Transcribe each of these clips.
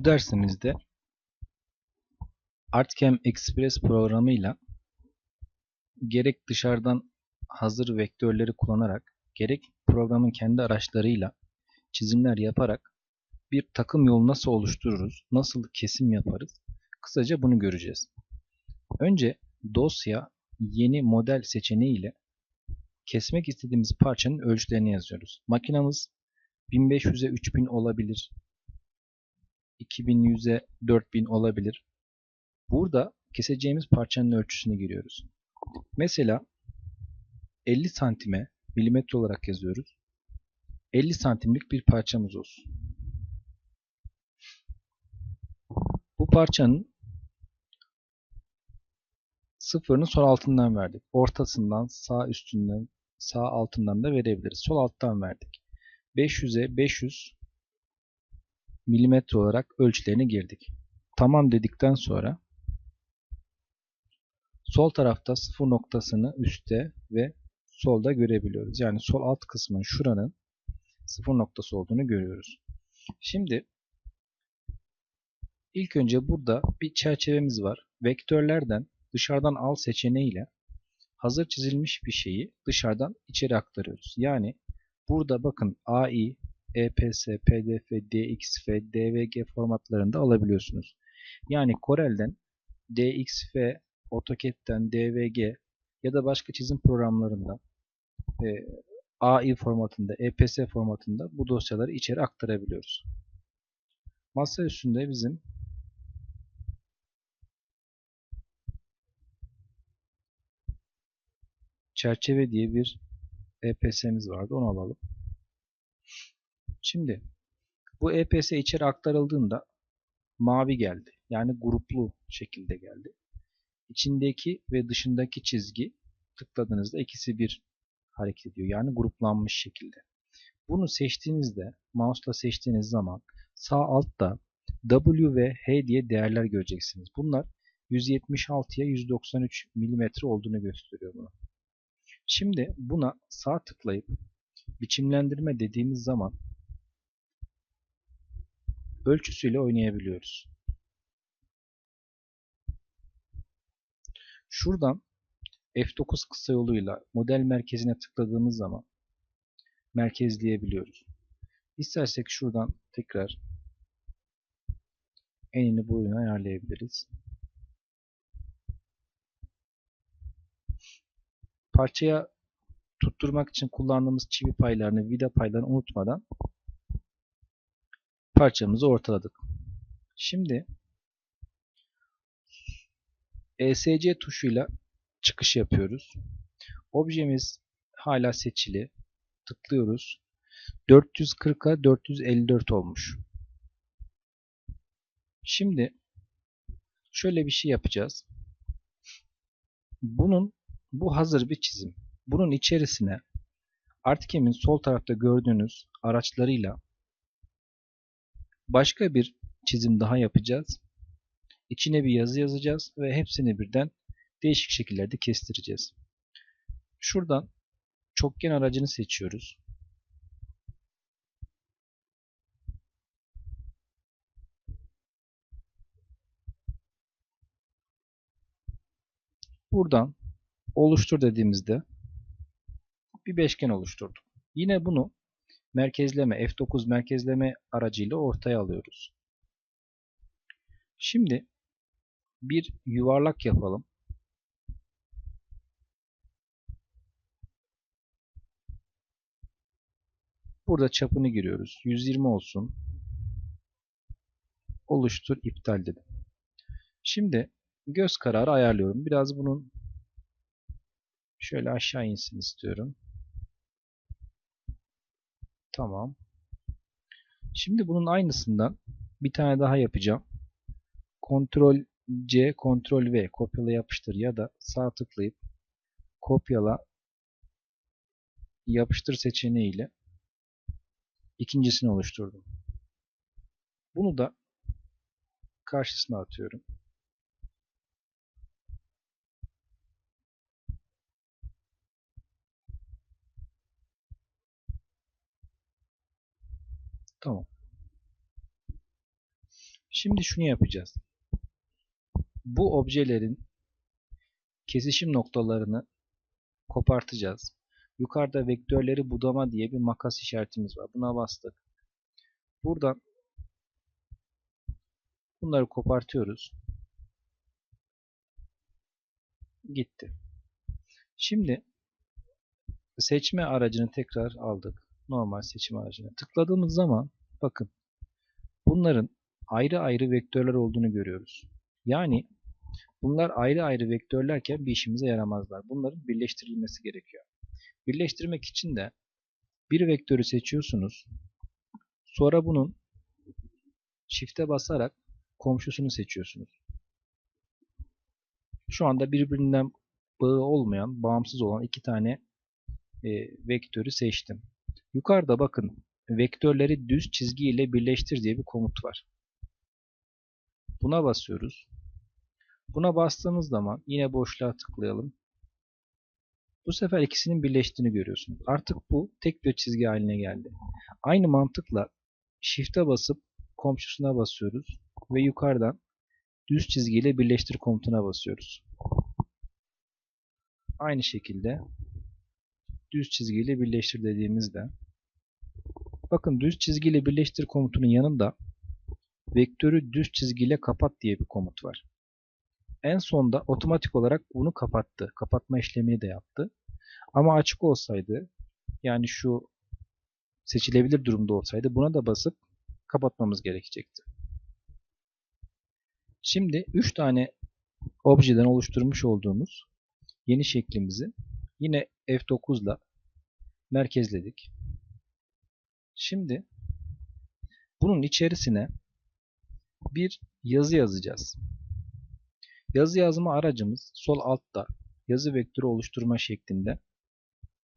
Bu dersimizde ArtCam Express programıyla gerek dışarıdan hazır vektörleri kullanarak gerek programın kendi araçlarıyla çizimler yaparak bir takım yolu nasıl oluştururuz, nasıl kesim yaparız kısaca bunu göreceğiz. Önce dosya yeni model seçeneği ile kesmek istediğimiz parçanın ölçülerini yazıyoruz. Makinamız 1500'e 3000 olabilir. 2100'e 4000 olabilir. Burada keseceğimiz parçanın ölçüsünü giriyoruz. Mesela 50 santime milimetre olarak yazıyoruz. 50 santimlik bir parçamız olsun. Bu parçanın sıfırını sol altından verdik. Ortasından, sağ üstünden, sağ altından da verebiliriz. Sol alttan verdik. 500'e 500 milimetre olarak ölçülerini girdik. Tamam dedikten sonra sol tarafta sıfır noktasını üstte ve solda görebiliyoruz. Yani sol alt kısmın şuranın sıfır noktası olduğunu görüyoruz. Şimdi ilk önce burada bir çerçevemiz var. Vektörlerden dışarıdan al seçeneğiyle hazır çizilmiş bir şeyi dışarıdan içeri aktarıyoruz. Yani burada bakın AI, EPS, PDF, DXF, DVG formatlarında alabiliyorsunuz. Yani Corel'den DXF, AutoCAD'den DVG ya da başka çizim programlarında e, AI formatında, EPS formatında bu dosyaları içeri aktarabiliyoruz. Masa üstünde bizim çerçeve diye bir EPS'miz vardı. Onu alalım. Şimdi bu EPS içeri aktarıldığında mavi geldi. Yani gruplu şekilde geldi. İçindeki ve dışındaki çizgi tıkladığınızda ikisi bir hareket ediyor. Yani gruplanmış şekilde. Bunu seçtiğinizde, mouse'la seçtiğiniz zaman sağ altta W ve H diye değerler göreceksiniz. Bunlar 176'ya 193 mm olduğunu gösteriyor bunu. Şimdi buna sağ tıklayıp biçimlendirme dediğimiz zaman ölçüsüyle oynayabiliyoruz. Şuradan F9 kısa yoluyla model merkezine tıkladığımız zaman merkezleyebiliyoruz. İstersek şuradan tekrar enini boyunu ayarlayabiliriz. Parçaya tutturmak için kullandığımız çivi paylarını, vida paylarını unutmadan parçamızı ortaladık. Şimdi ESC tuşuyla çıkış yapıyoruz. Objemiz hala seçili. Tıklıyoruz. 440'a 454 olmuş. Şimdi şöyle bir şey yapacağız. Bunun bu hazır bir çizim. Bunun içerisine Artcam'in sol tarafta gördüğünüz araçlarıyla başka bir çizim daha yapacağız. İçine bir yazı yazacağız ve hepsini birden değişik şekillerde kestireceğiz. Şuradan çokgen aracını seçiyoruz. Buradan oluştur dediğimizde bir beşgen oluşturduk. Yine bunu merkezleme F9 merkezleme aracıyla ortaya alıyoruz. Şimdi bir yuvarlak yapalım. Burada çapını giriyoruz. 120 olsun. Oluştur, iptal dedim. Şimdi göz kararı ayarlıyorum. Biraz bunun şöyle aşağı insin istiyorum. Tamam. Şimdi bunun aynısından bir tane daha yapacağım. Ctrl C, Ctrl V kopyala yapıştır ya da sağ tıklayıp kopyala yapıştır seçeneğiyle ikincisini oluşturdum. Bunu da karşısına atıyorum. Tamam. Şimdi şunu yapacağız. Bu objelerin kesişim noktalarını kopartacağız. Yukarıda vektörleri budama diye bir makas işaretimiz var. Buna bastık. Buradan bunları kopartıyoruz. Gitti. Şimdi seçme aracını tekrar aldık. Normal seçim aracını. Tıkladığımız zaman bakın bunların ayrı ayrı vektörler olduğunu görüyoruz. Yani bunlar ayrı ayrı vektörlerken bir işimize yaramazlar. Bunların birleştirilmesi gerekiyor. Birleştirmek için de bir vektörü seçiyorsunuz. Sonra bunun Shift'e basarak komşusunu seçiyorsunuz. Şu anda birbirinden bağı olmayan, bağımsız olan iki tane e, vektörü seçtim. Yukarıda bakın vektörleri düz çizgi ile birleştir diye bir komut var. Buna basıyoruz. Buna bastığımız zaman yine boşluğa tıklayalım. Bu sefer ikisinin birleştiğini görüyorsunuz. Artık bu tek bir çizgi haline geldi. Aynı mantıkla Shift'e basıp komşusuna basıyoruz ve yukarıdan düz çizgiyle birleştir komutuna basıyoruz. Aynı şekilde düz çizgiyle birleştir dediğimizde bakın düz çizgiyle birleştir komutunun yanında vektörü düz çizgiyle kapat diye bir komut var. En sonda otomatik olarak bunu kapattı. Kapatma işlemini de yaptı. Ama açık olsaydı yani şu seçilebilir durumda olsaydı buna da basıp kapatmamız gerekecekti. Şimdi 3 tane objeden oluşturmuş olduğumuz yeni şeklimizi yine F9 ile merkezledik. Şimdi bunun içerisine bir yazı yazacağız. Yazı yazma aracımız sol altta yazı vektörü oluşturma şeklinde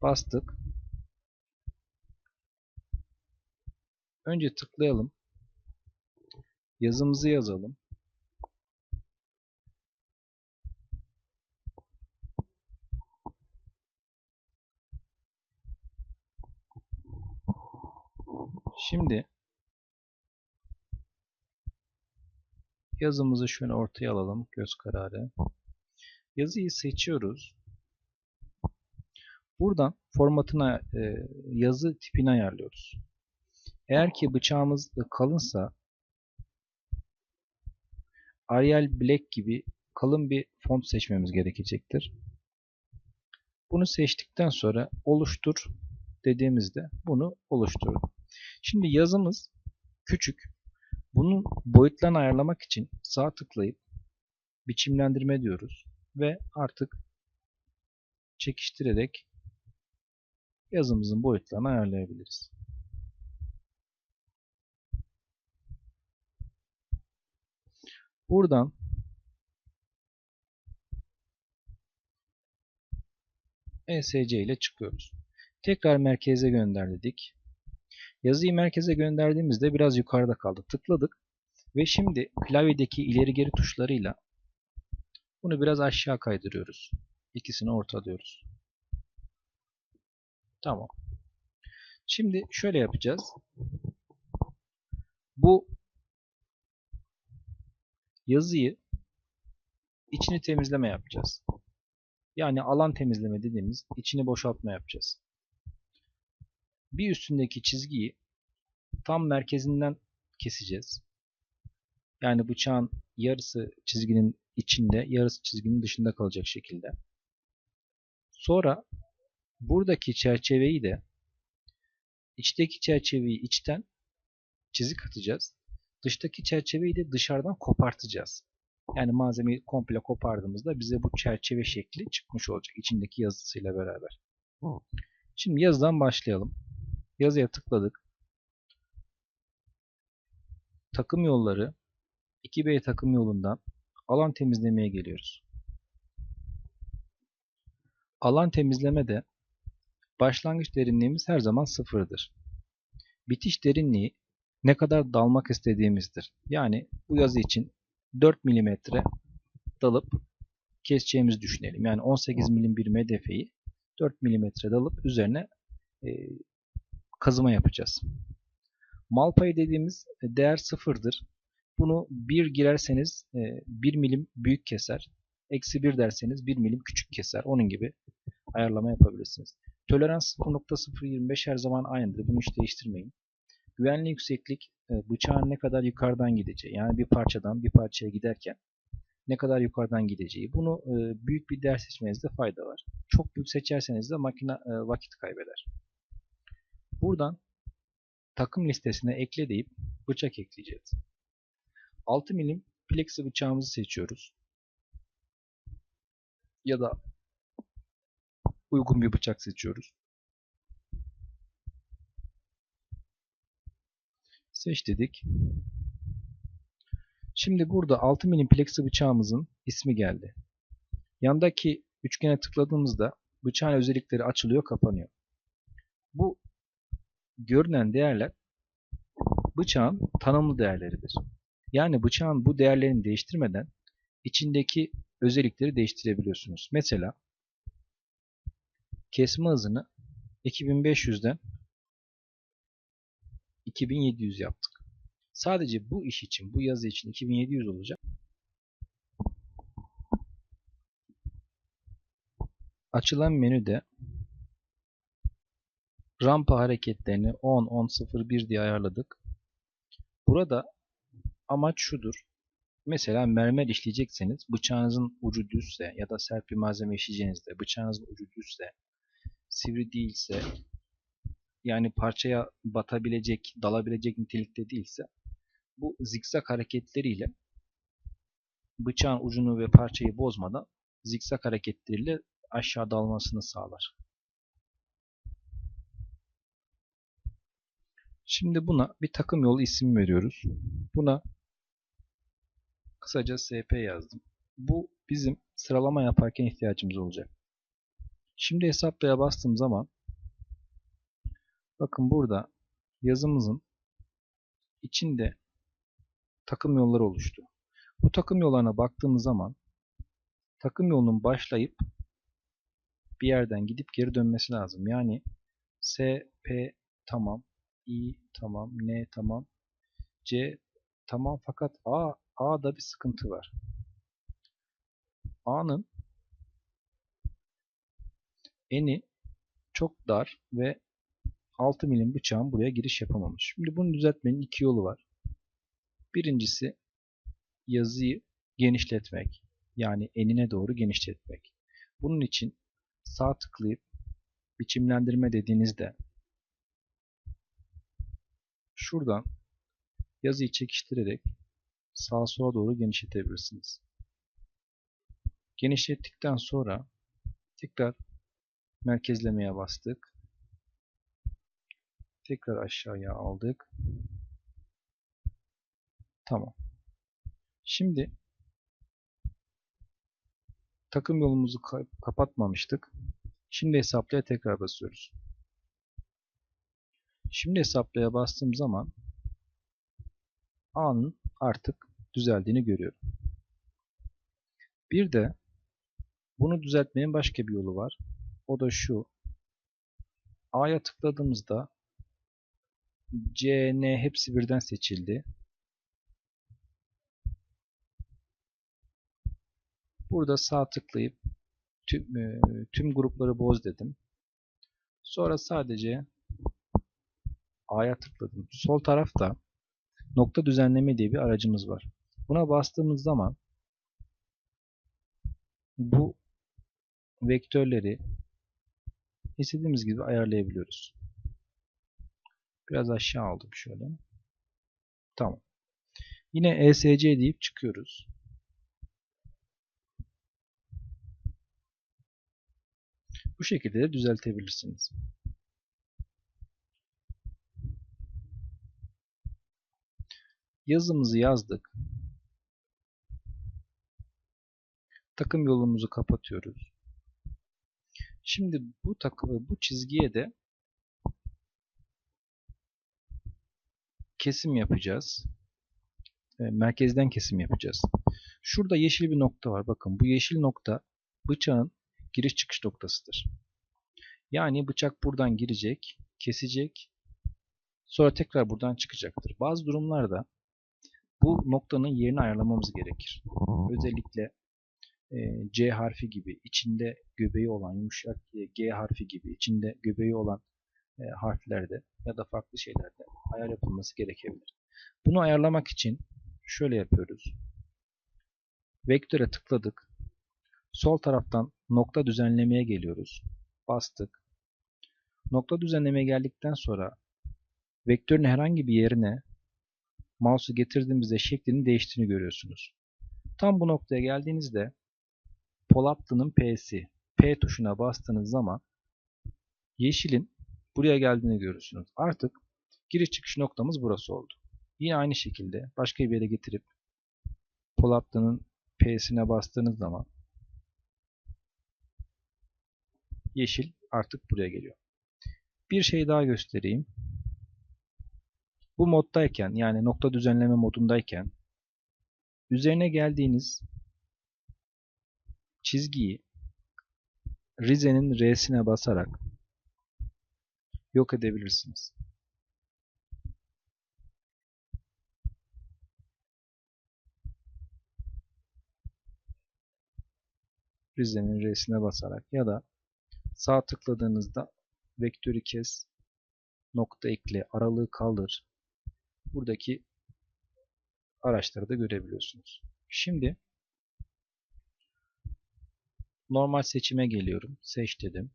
bastık. Önce tıklayalım. Yazımızı yazalım. Şimdi yazımızı şöyle ortaya alalım göz kararı. Yazıyı seçiyoruz. Buradan formatına e, yazı tipini ayarlıyoruz. Eğer ki bıçağımız kalınsa Arial Black gibi kalın bir font seçmemiz gerekecektir. Bunu seçtikten sonra oluştur dediğimizde bunu oluşturun. Şimdi yazımız küçük. Bunun boyutlarını ayarlamak için sağ tıklayıp biçimlendirme diyoruz ve artık çekiştirerek yazımızın boyutlarını ayarlayabiliriz. Buradan ESC ile çıkıyoruz. Tekrar merkeze gönder dedik. Yazıyı merkeze gönderdiğimizde biraz yukarıda kaldı. Tıkladık ve şimdi klavyedeki ileri geri tuşlarıyla bunu biraz aşağı kaydırıyoruz. İkisini ortalıyoruz. Tamam. Şimdi şöyle yapacağız. Bu yazıyı içini temizleme yapacağız. Yani alan temizleme dediğimiz içini boşaltma yapacağız. Bir üstündeki çizgiyi tam merkezinden keseceğiz. Yani bıçağın yarısı çizginin içinde, yarısı çizginin dışında kalacak şekilde. Sonra buradaki çerçeveyi de içteki çerçeveyi içten çizik atacağız. Dıştaki çerçeveyi de dışarıdan kopartacağız. Yani malzemeyi komple kopardığımızda bize bu çerçeve şekli çıkmış olacak içindeki yazısıyla beraber. Şimdi yazıdan başlayalım. Yazıya tıkladık. Takım yolları 2B takım yolundan alan temizlemeye geliyoruz. Alan temizlemede başlangıç derinliğimiz her zaman sıfırdır. Bitiş derinliği ne kadar dalmak istediğimizdir. Yani bu yazı için 4 mm dalıp keseceğimizi düşünelim. Yani 18 mm bir medefeyi 4 mm dalıp üzerine kazıma yapacağız. Mal payı dediğimiz değer sıfırdır. Bunu 1 girerseniz 1 milim büyük keser. Eksi 1 derseniz 1 milim küçük keser. Onun gibi ayarlama yapabilirsiniz. Tolerans 0.025 her zaman aynıdır. Bunu hiç değiştirmeyin. Güvenli yükseklik e, bıçağın ne kadar yukarıdan gideceği. Yani bir parçadan bir parçaya giderken ne kadar yukarıdan gideceği. Bunu e, büyük bir değer seçmenizde fayda var. Çok büyük seçerseniz de makine e, vakit kaybeder. Buradan takım listesine ekle deyip bıçak ekleyeceğiz. 6 milim plexi bıçağımızı seçiyoruz. Ya da uygun bir bıçak seçiyoruz. Seç dedik. Şimdi burada 6 milim plexi bıçağımızın ismi geldi. Yandaki üçgene tıkladığımızda bıçağın özellikleri açılıyor, kapanıyor. Bu görünen değerler bıçağın tanımlı değerleridir. Yani bıçağın bu değerlerini değiştirmeden içindeki özellikleri değiştirebiliyorsunuz. Mesela kesme hızını 2500'den 2700 yaptık. Sadece bu iş için, bu yazı için 2700 olacak. Açılan menüde rampa hareketlerini 10, 10, 0, 1 diye ayarladık. Burada amaç şudur. Mesela mermer işleyecekseniz bıçağınızın ucu düzse ya da sert bir malzeme işleyeceğinizde bıçağınızın ucu düzse, sivri değilse yani parçaya batabilecek, dalabilecek nitelikte değilse bu zikzak hareketleriyle bıçağın ucunu ve parçayı bozmadan zikzak hareketleriyle aşağı dalmasını sağlar. Şimdi buna bir takım yolu isim veriyoruz. Buna kısaca SP yazdım. Bu bizim sıralama yaparken ihtiyacımız olacak. Şimdi hesaplaya bastığım zaman bakın burada yazımızın içinde takım yolları oluştu. Bu takım yollarına baktığımız zaman takım yolunun başlayıp bir yerden gidip geri dönmesi lazım. Yani S, P tamam, I tamam, N tamam, C tamam fakat A, A'da bir sıkıntı var. A'nın eni çok dar ve 6 milim bıçağın buraya giriş yapamamış. Şimdi bunu düzeltmenin iki yolu var. Birincisi yazıyı genişletmek. Yani enine doğru genişletmek. Bunun için sağ tıklayıp biçimlendirme dediğinizde şuradan yazıyı çekiştirerek sağa sola doğru genişletebilirsiniz. Genişlettikten sonra tekrar merkezlemeye bastık. Tekrar aşağıya aldık. Tamam. Şimdi takım yolumuzu kapatmamıştık. Şimdi hesaplaya tekrar basıyoruz. Şimdi hesaplaya bastığım zaman A'nın artık düzeldiğini görüyorum. Bir de bunu düzeltmenin başka bir yolu var. O da şu. A'ya tıkladığımızda C, N hepsi birden seçildi. Burada sağ tıklayıp tüm, e, tüm grupları boz dedim. Sonra sadece A'ya tıkladım. Sol tarafta nokta düzenleme diye bir aracımız var. Buna bastığımız zaman bu vektörleri istediğimiz gibi ayarlayabiliyoruz. Biraz aşağı aldım şöyle. Tamam. Yine ESC deyip çıkıyoruz. Bu şekilde de düzeltebilirsiniz. Yazımızı yazdık. Takım yolumuzu kapatıyoruz. Şimdi bu takımı bu çizgiye de kesim yapacağız. E, merkezden kesim yapacağız. Şurada yeşil bir nokta var. Bakın bu yeşil nokta bıçağın giriş çıkış noktasıdır. Yani bıçak buradan girecek, kesecek, sonra tekrar buradan çıkacaktır. Bazı durumlarda bu noktanın yerini ayarlamamız gerekir. Özellikle e, C harfi gibi içinde göbeği olan yumuşak e, G harfi gibi içinde göbeği olan e, harflerde ya da farklı şeylerde ayar yapılması gerekebilir. Bunu ayarlamak için şöyle yapıyoruz. Vektöre tıkladık. Sol taraftan nokta düzenlemeye geliyoruz. Bastık. Nokta düzenlemeye geldikten sonra vektörün herhangi bir yerine mouse'u getirdiğimizde şeklini değiştiğini görüyorsunuz. Tam bu noktaya geldiğinizde Polatlı'nın P'si P tuşuna bastığınız zaman yeşilin buraya geldiğini görürsünüz. Artık giriş çıkış noktamız burası oldu. Yine aynı şekilde başka bir yere getirip Polatlı'nın P'sine bastığınız zaman yeşil artık buraya geliyor. Bir şey daha göstereyim. Bu moddayken yani nokta düzenleme modundayken üzerine geldiğiniz çizgiyi Rize'nin R'sine basarak yok edebilirsiniz. Rize'nin R'sine basarak ya da sağ tıkladığınızda vektörü kes, nokta ekle, aralığı kaldır. Buradaki araçları da görebiliyorsunuz. Şimdi normal seçime geliyorum. Seç dedim.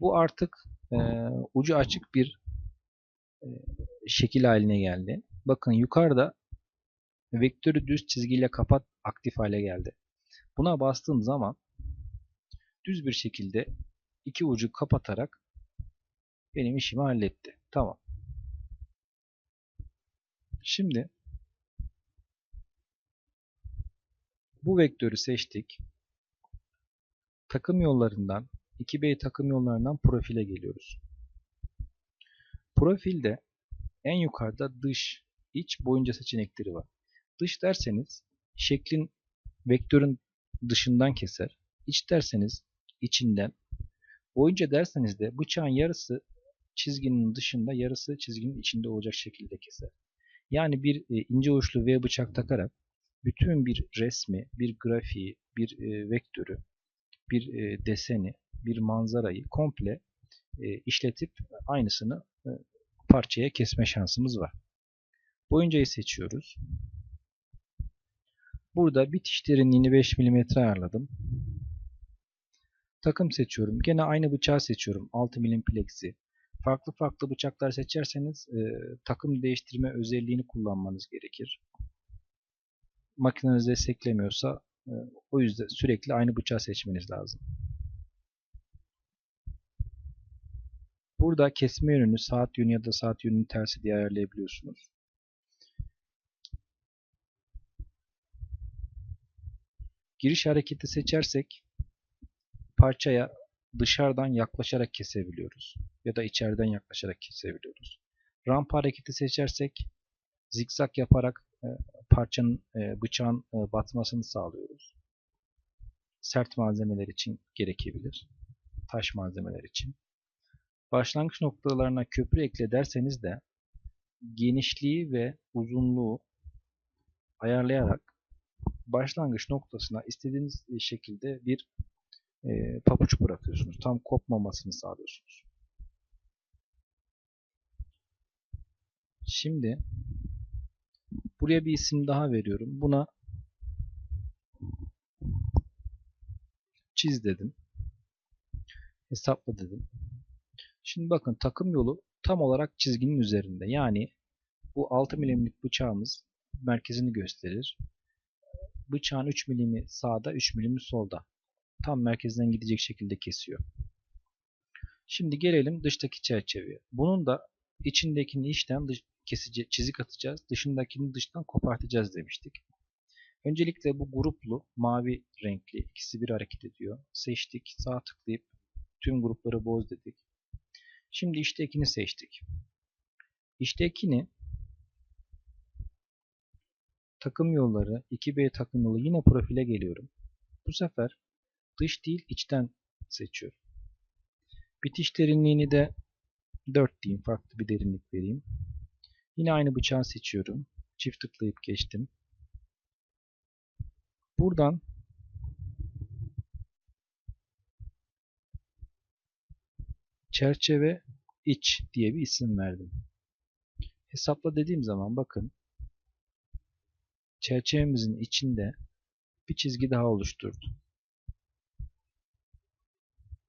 Bu artık e, ucu açık bir e, şekil haline geldi. Bakın yukarıda vektörü düz çizgiyle kapat aktif hale geldi. Buna bastığım zaman düz bir şekilde iki ucu kapatarak benim işimi halletti. Tamam. Şimdi bu vektörü seçtik. Takım yollarından 2B takım yollarından profile geliyoruz. Profilde en yukarıda dış, iç boyunca seçenekleri var. Dış derseniz şeklin vektörün dışından keser. İç derseniz içinden. Boyunca derseniz de bıçağın yarısı çizginin dışında yarısı çizginin içinde olacak şekilde keser. Yani bir e, ince uçlu V bıçak takarak bütün bir resmi, bir grafiği, bir e, vektörü, bir e, deseni, bir manzarayı komple işletip aynısını parçaya kesme şansımız var. Boyuncayı seçiyoruz. Burada bitiş derinliğini 5 mm ayarladım. Takım seçiyorum. Gene aynı bıçağı seçiyorum. 6 milim plexi. Farklı farklı bıçaklar seçerseniz e, takım değiştirme özelliğini kullanmanız gerekir. Makineniz desteklemiyorsa e, o yüzden sürekli aynı bıçağı seçmeniz lazım. Burada kesme yönünü saat yönü ya da saat yönünün tersi diye ayarlayabiliyorsunuz. Giriş hareketi seçersek parçaya dışarıdan yaklaşarak kesebiliyoruz. Ya da içeriden yaklaşarak kesebiliyoruz. Rampa hareketi seçersek zikzak yaparak e, parçanın, e, bıçağın e, batmasını sağlıyoruz. Sert malzemeler için gerekebilir. Taş malzemeler için. Başlangıç noktalarına köprü ekle derseniz de genişliği ve uzunluğu ayarlayarak başlangıç noktasına istediğiniz şekilde bir e, papuç bırakıyorsunuz. Tam kopmamasını sağlıyorsunuz. Şimdi buraya bir isim daha veriyorum. Buna çiz dedim. Hesapla dedim. Şimdi bakın takım yolu tam olarak çizginin üzerinde. Yani bu 6 milimlik bıçağımız merkezini gösterir. Bıçağın 3 milimi sağda, 3 milimi solda. Tam merkezden gidecek şekilde kesiyor. Şimdi gelelim dıştaki çerçeveye. Bunun da içindekini içten dış, kesici, çizik atacağız. Dışındakini dıştan kopartacağız demiştik. Öncelikle bu gruplu mavi renkli ikisi bir hareket ediyor. Seçtik. Sağ tıklayıp tüm grupları boz dedik. Şimdi iştekini seçtik. İştekini takım yolları 2B takım yolu yine profile geliyorum. Bu sefer dış değil içten seçiyorum. Bitiş derinliğini de 4 diyeyim. Farklı bir derinlik vereyim. Yine aynı bıçağı seçiyorum. Çift tıklayıp geçtim. Buradan çerçeve iç diye bir isim verdim. Hesapla dediğim zaman bakın çerçevemizin içinde bir çizgi daha oluşturdu.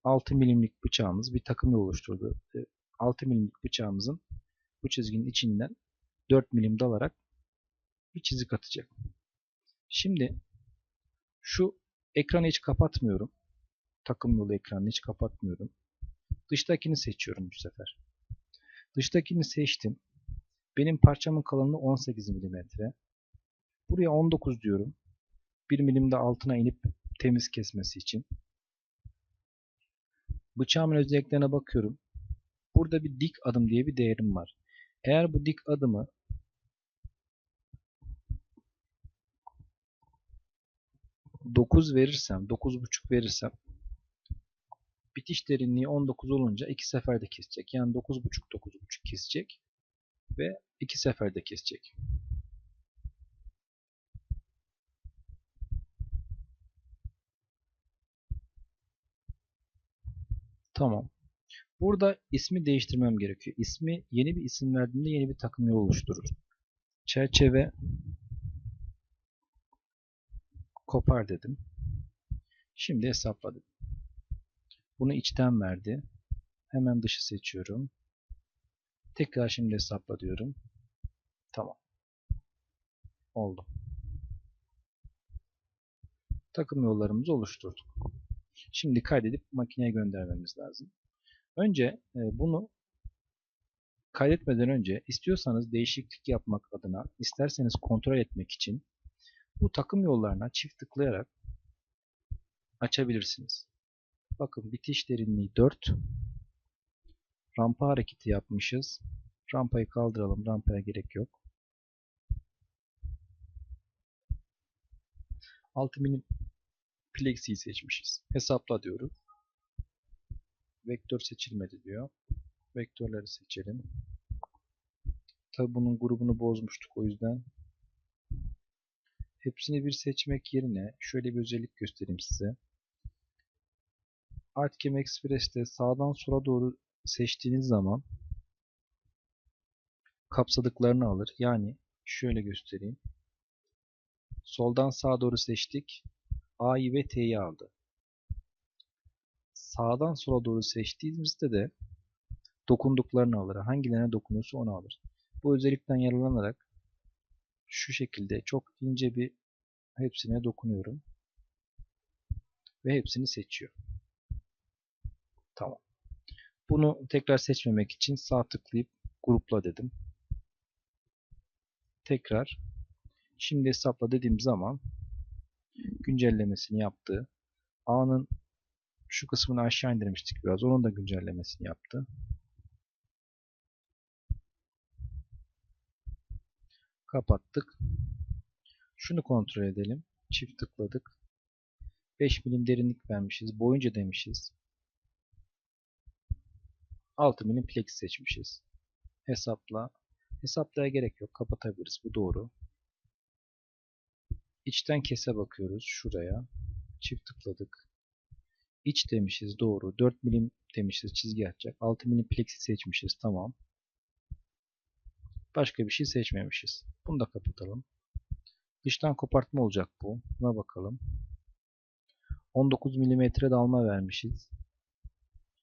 6 milimlik bıçağımız bir takım yol oluşturdu. 6 milimlik bıçağımızın bu çizginin içinden 4 milim dalarak bir çizik atacak. Şimdi şu ekranı hiç kapatmıyorum. Takım yolu ekranını hiç kapatmıyorum. Dıştakini seçiyorum bu sefer. Dıştakini seçtim. Benim parçamın kalınlığı 18 mm. Buraya 19 diyorum. 1 milim de altına inip temiz kesmesi için. Bıçağımın özelliklerine bakıyorum. Burada bir dik adım diye bir değerim var. Eğer bu dik adımı dokuz verirsem, dokuz buçuk verirsem bitiş derinliği 19 olunca iki seferde kesecek. Yani 9.5 9.5 kesecek ve iki seferde kesecek. Tamam. Burada ismi değiştirmem gerekiyor. İsmi yeni bir isim verdiğimde yeni bir takım yol oluşturur. Çerçeve kopar dedim. Şimdi hesapladım. Bunu içten verdi. Hemen dışı seçiyorum. Tekrar şimdi hesapla diyorum. Tamam. Oldu. Takım yollarımızı oluşturduk. Şimdi kaydedip makineye göndermemiz lazım. Önce e, bunu kaydetmeden önce istiyorsanız değişiklik yapmak adına, isterseniz kontrol etmek için bu takım yollarına çift tıklayarak açabilirsiniz. Bakın bitiş derinliği 4. Rampa hareketi yapmışız. Rampayı kaldıralım. Rampaya gerek yok. 6 milim Plexi'yi seçmişiz. Hesapla diyoruz. Vektör seçilmedi diyor. Vektörleri seçelim. Tabi bunun grubunu bozmuştuk o yüzden. Hepsini bir seçmek yerine şöyle bir özellik göstereyim size. Artcam Express'te sağdan sola doğru seçtiğiniz zaman kapsadıklarını alır. Yani şöyle göstereyim. Soldan sağa doğru seçtik. A'yı ve T'yi aldı. Sağdan sola doğru seçtiğimizde de dokunduklarını alır. Hangilerine dokunuyorsa onu alır. Bu özellikten yararlanarak şu şekilde çok ince bir hepsine dokunuyorum. Ve hepsini seçiyor. Tamam. Bunu tekrar seçmemek için sağ tıklayıp grupla dedim. Tekrar şimdi hesapla dediğim zaman güncellemesini yaptı. A'nın şu kısmını aşağı indirmiştik biraz. Onun da güncellemesini yaptı. Kapattık. Şunu kontrol edelim. Çift tıkladık. 5 milim derinlik vermişiz. Boyunca demişiz. 6 milim plexi seçmişiz. Hesapla. Hesaplaya gerek yok. Kapatabiliriz. Bu doğru. İçten kese bakıyoruz. Şuraya. Çift tıkladık. İç demişiz. Doğru. 4 milim demişiz. Çizgi atacak. 6 milim plexi seçmişiz. Tamam. Başka bir şey seçmemişiz. Bunu da kapatalım. Dıştan kopartma olacak bu. Buna bakalım. 19 mm dalma vermişiz.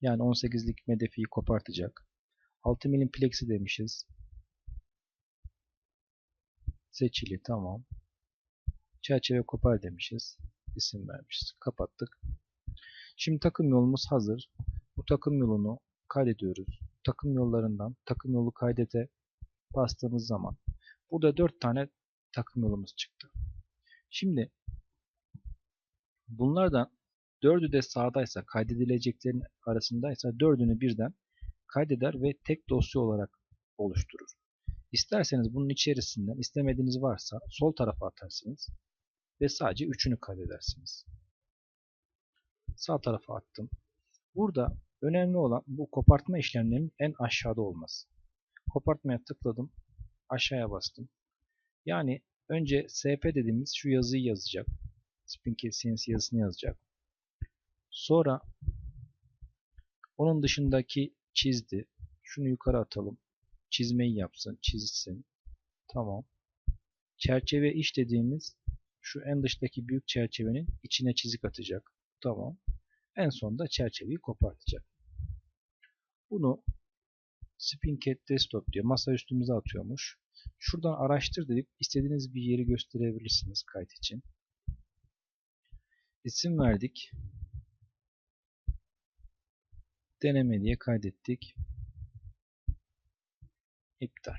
Yani 18'lik medefiyi kopartacak. 6 milim plexi demişiz. Seçili tamam. Çerçeve kopar demişiz. İsim vermişiz. Kapattık. Şimdi takım yolumuz hazır. Bu takım yolunu kaydediyoruz. Takım yollarından takım yolu kaydete bastığımız zaman burada 4 tane takım yolumuz çıktı. Şimdi bunlardan dördü de sağdaysa kaydedileceklerin arasındaysa dördünü birden kaydeder ve tek dosya olarak oluşturur. İsterseniz bunun içerisinden istemediğiniz varsa sol tarafa atarsınız ve sadece üçünü kaydedersiniz. Sağ tarafa attım. Burada önemli olan bu kopartma işlemlerinin en aşağıda olması. Kopartmaya tıkladım. Aşağıya bastım. Yani önce SP dediğimiz şu yazıyı yazacak. Spinket CNC yazısını yazacak. Sonra onun dışındaki çizdi. Şunu yukarı atalım. Çizmeyi yapsın, çizsin. Tamam. Çerçeve iç dediğimiz şu en dıştaki büyük çerçevenin içine çizik atacak. Tamam. En sonunda çerçeveyi kopartacak. Bunu Spincat Desktop diyor. Masa üstümüze atıyormuş. Şuradan araştır deyip istediğiniz bir yeri gösterebilirsiniz kayıt için. İsim verdik. Deneme diye kaydettik. İptal.